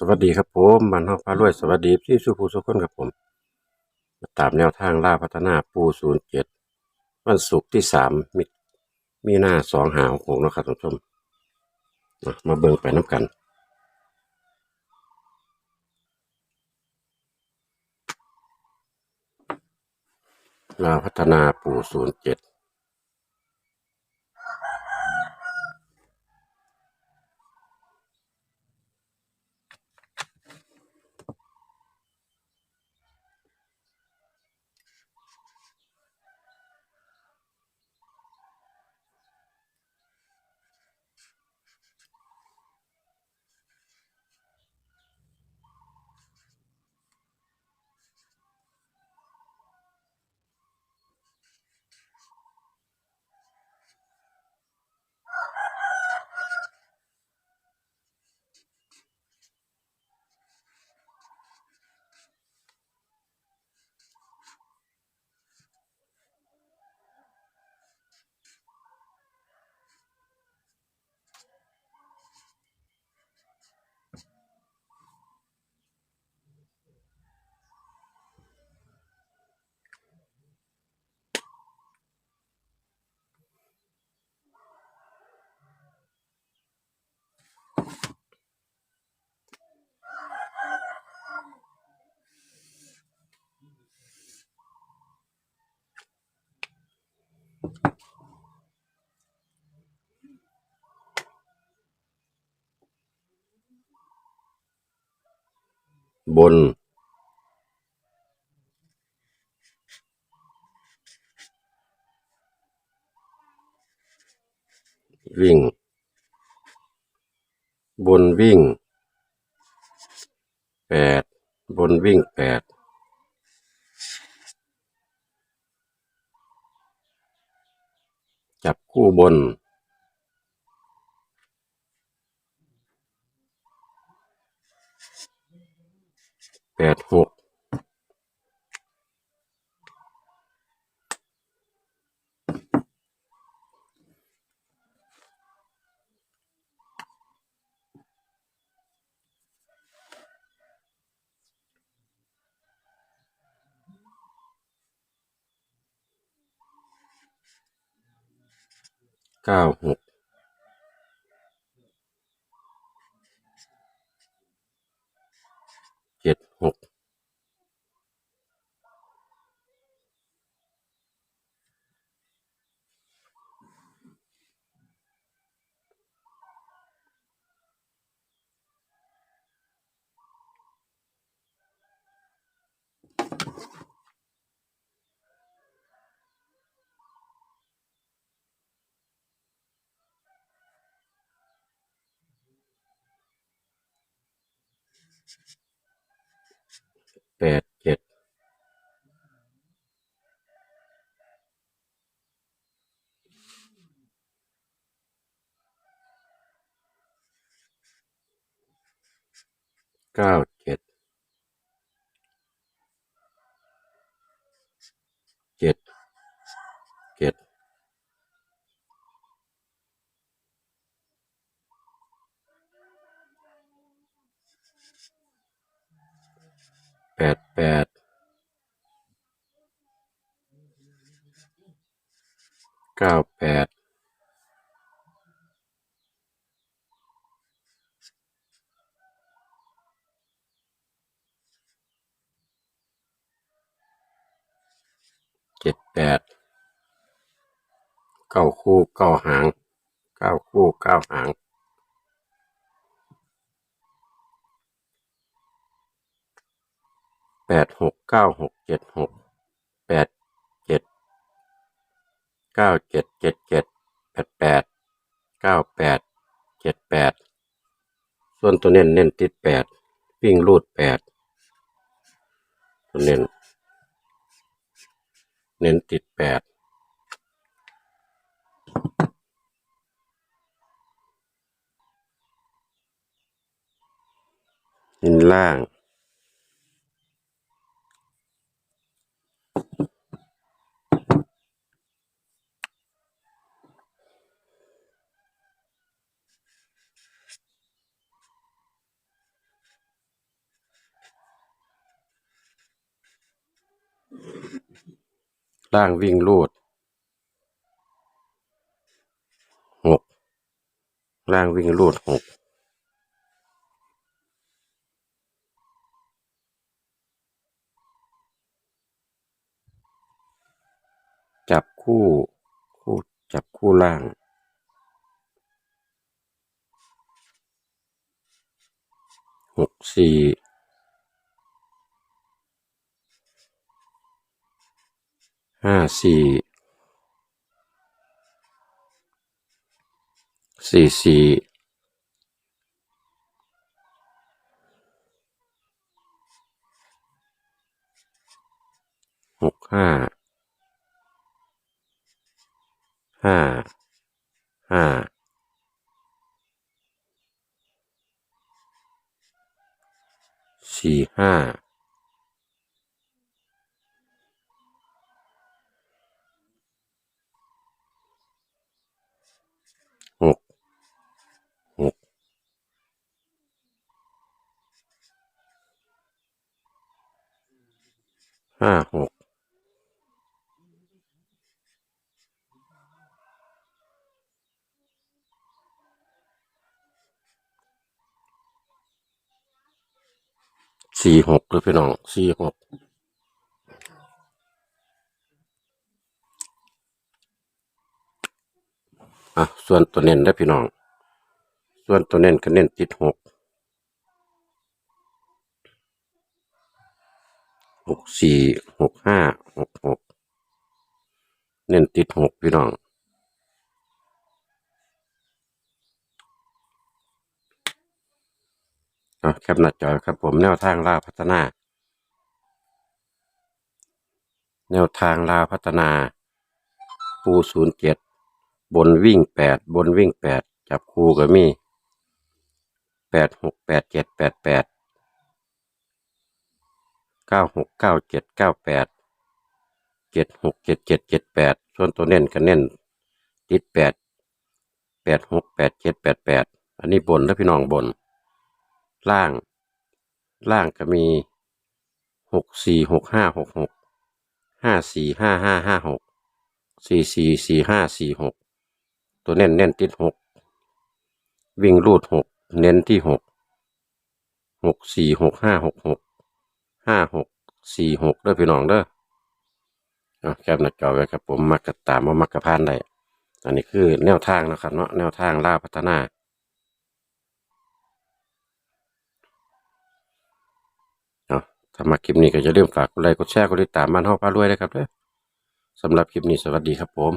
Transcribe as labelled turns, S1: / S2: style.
S1: สวัสดีครับผมมันฮอกพารวยสวัสดีพี่สุภูสุขคนครับผมตามแนวทางล่าพัฒนาปูศูนย์เจ็ดวันศุกร์ที่สามมีมีหน้าสองหาหกนะครับท่านผู้ชมมาเบิ่งไปน้ำกัน ลาพัฒนาปูศูนย์เจ็ด บน วิ่ง บนวิ่งแปดบนวิ่งแปดจับคู่บน แปดหกเก้าหกเจ็ดหก แปดเจ็ดเก้าเจ็ดเจ็ดเจ็ดแปดแปด เก้าแปดเจ็ดแปดเก้าคู่เก้าหางเก้าคู่เก้าหางแปดหกเก้าหกเจ็ดหกแปดเจ็ด เก้าเจ็ดเจ็ดเจ็ดแปดแปดเก้าแปดเจ็ดแปดส่วนตัวเน้นเน้นติดแปดวิ่งรูดแปดตัวเน้นเน้นติดแปดเน้นล่าง ล่างวิ่งรูดหกล่างวิ่งรูดหกจับคู่คู่จับคู่ล่างหกสี่ ห้าสี่สี่สี่หกห้าห้าห้าสี่ห้า ห้าหกสี่หกเลยพี่น้องสี่หกอะส่วนตัวเน้นได้พี่น้อง ส่วนตัวเน้นก็เน้นติดหก หกสี่หกห้าหกหกเน้นติดหกพี่น้องอะแคปหน้าจอครับผมแนวทางลาวพัฒนา แนวทางลาวพัฒนา ปูศูนย์เจ็ดบนวิ่งแปดบนวิ่งแปดจับคู่ก็มีแปดหกแปดเจ็ดแปดแปด เก้าหกเก้าเจ็ดเก้าแปดเจ็ดหกเจ็ดเจ็ดเจ็ดแปดส่วนตัวเน้นก็เน้นติดแปดแปดหกแปดเจ็ดแปดแปดอันนี้บนแล้วพี่น้องบน ล่าง ล่างก็มีหกสี่หกห้าหกหกห้าสี่ห้าห้าห้าหกสี่สี่สี่ห้าสี่หกตัวเน้นเน้นติดหกวิ่งรูดหกเน้นที่หกหกสี่หกห้าหกหก ห้าหกสี่หกเด้อพี่น้องเด้อเอาแคปหน้าจอไว้ครับผมมักกะตามมามักกะพานได้อันนี้คือแนวทางนะครับเนาะแนวทางล่าพัฒนาเอาถ้ามาคลิปนี้ก็จะเริ่มฝากกดไลค์กดแชร์กดติดตามบ้านห้องพารวยนะครับเด้อสำหรับคลิปนี้สวัสดีครับผม